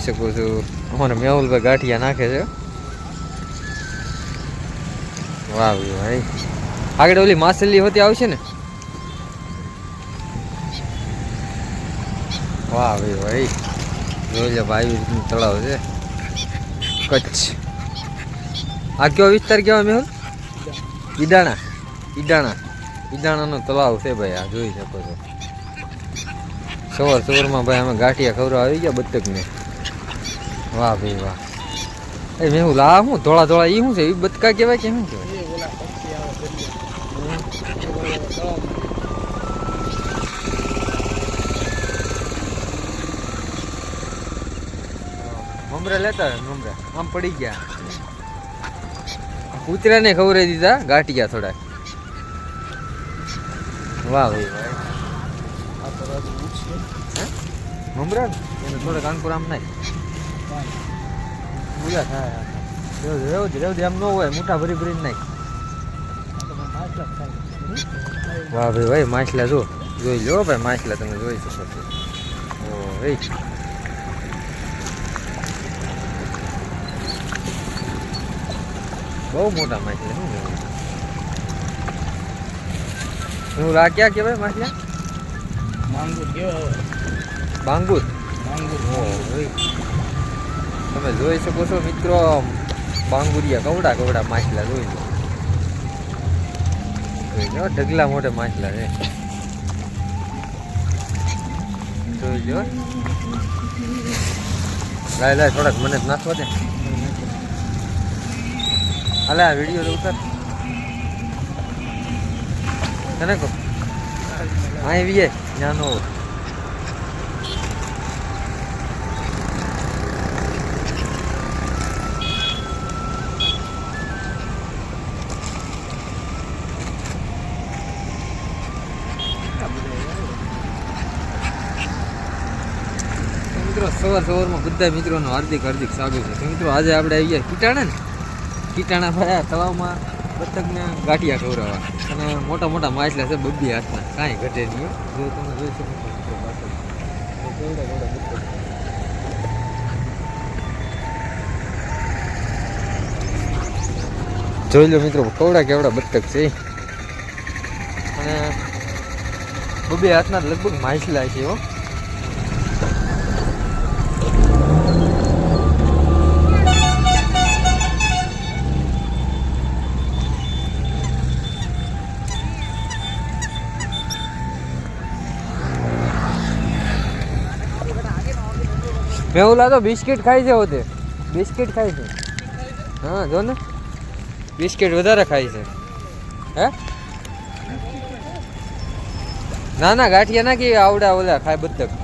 શકો છો. અમારે મેહુલભાઈ ગાંઠિયા નાખે છે. વાહ ભાઈ આગળ ઓલી માસલી હોતી આવશે ને? વાહ ભાઈ ભાઈ જોઈ લે ભાઈ રીતનું તળાવ છે. કચ્છ. આ કયો વિસ્તાર કહેવાય મેહુલ? ઈડાણા. ઈડાણા. ઈડાણાનો તળાવ છે ભાઈ, આ જોઈ શકો છો. સવાર સવારમાં ભાઈ અમે ગાંઠિયા ખવડાવવા આવી ગયા બતકને. વાહ ભાઈ વાહ. એ મેં હું લા હું ધોળા ધોળા એ શું છે? એ બતકા કહેવાય કે શું કહેવાય? મમરા લેતા મમરા. આમ પડી ગયા. કૂતરાને ખવરાઈ દીધા ગાંઠિયા થોડા વાહ ભાઈ વાહ. મમરા? એને થોડાક કાનપુર આમ નાખ. પૂરા થાય રેવ દે રેવ દે રેવ દે આમ ન હોય મોટા ભરી ભરીને નાખ આ તો માછલા ખાય વાહ ભાઈ ભાઈ માછલા જો જોઈ લો ભાઈ માછલા તમે જોઈ શકો છો ઓ ભાઈ બહુ મોટા માછલા શું કહેવાય હું આ ક્યાં કહેવાય માછલા માંગુર કેવા બાંગુર માંગુર ઓ ભાઈ તમે જોઈ શકો છો મિત્રો બાંગુરિયા કવડા કવડા માછલા જોઈ લો. જોઈ ઢગલા મોટે માછલા છે. જોઈ લો. લાય લાય, થોડાક મને જ નાખવા દે. હાલે, આ વીડિયો ઉતાર. તને કહો અહીં વીએ ત્યાં નો સવાર સવારમાં બધા મિત્રોનું હાર્દિક હાર્દિક સ્વાગત છે. મિત્રો, આજે આપણે આવી ગયા કીટાણા ને. કીટાણા ભાઈ તળાવમાં બતકને ગાંઠિયા ખવડાવવા અને મોટા મોટા માછલા છે બબ્બી હાથના. કાંઈ ઘટે નહીં જો તમે જોઈ શકો. જોઈ લો મિત્રો, કવડા કેવડા બતક છે. અને બબે હાથના લગભગ માછલા છે હો. મેહુલા તો બિસ્કિટ ખાય છે હોતે બિસ્કિટ ખાય છે. હા, જો ને. બિસ્કિટ વધારે ખાય છે. હે? ના ના ગાંઠિયા ના કે આવડા ઓલા ખાય બતક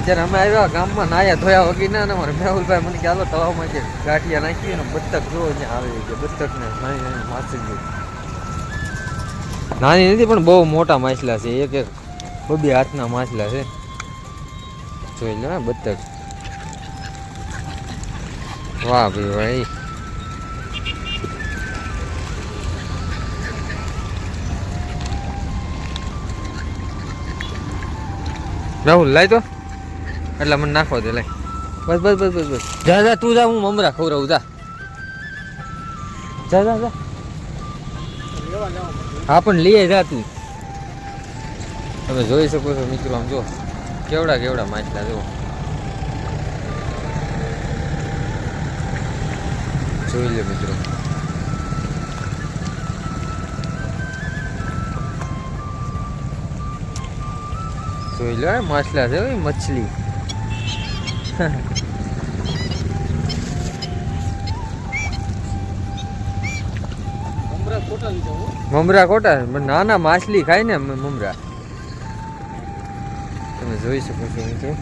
અત્યારે અમે આવ્યા ગામમાં નાયા ધોયા વગીના ના અમારે મેહુલભાઈ મને હાલો તળાવમાં જે ગાંઠિયા નાખીએ ને બતક જો ત્યાં આવે કે બત્તક ને નાની નાની માછલી નાની નથી, પણ બહુ મોટા માછલા છે. એક એક બબે હાથના માછલા છે. જોઈ લો બતક. વાહ ભાઈ ભાઈ રાહુલ લાય તો. એટલે મને નાખવા દે લે બસ બસ બસ બસ બસ. જા જા, તું જા, હું મમરા ખવડાવું, જા. જા જા જા. હા, પણ લઈએ જા તું. તમે જોઈ શકો છો, મિત્રો, આમ જો. કેવડા કેવડા માછલા જો. જોઈ લે, મિત્રો. જોઈ લો માછલા છે મછલી. મમરા કોટા નાના માછલી ખાય ને મમરા. તમે જોઈ શકો છો મિત્રો.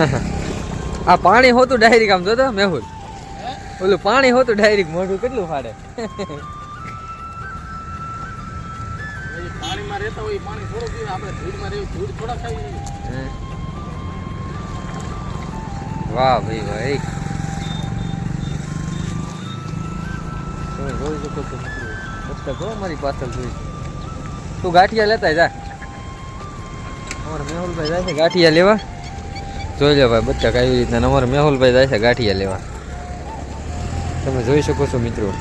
આ પાણી હોતું ડાયરેક આમ જોતો મેહુલ. ઓલું પાણી હોતું ડાયરેક મોઢું કેટલું ફાડે? રહેતા હોય પાણી થોડું પીવે આપણે ધૂળમાં રહેવું, ધૂળ થોડા ખાઈ વાહ ભાઈ ભાઈ તમે જોઈ શકો છો મિત્રો. બતક મારી પાછળ જોઈ. તું ગાંઠિયા લેતા જા. અમારા મેહુલભાઈ જાય છે ગાંઠિયા લેવા. જોઈ લે બતક આવી રીતના અમારા મેહુલભાઈ જાય છે ગાંઠિયા લેવા. તમે જોઈ શકો છો મિત્રો.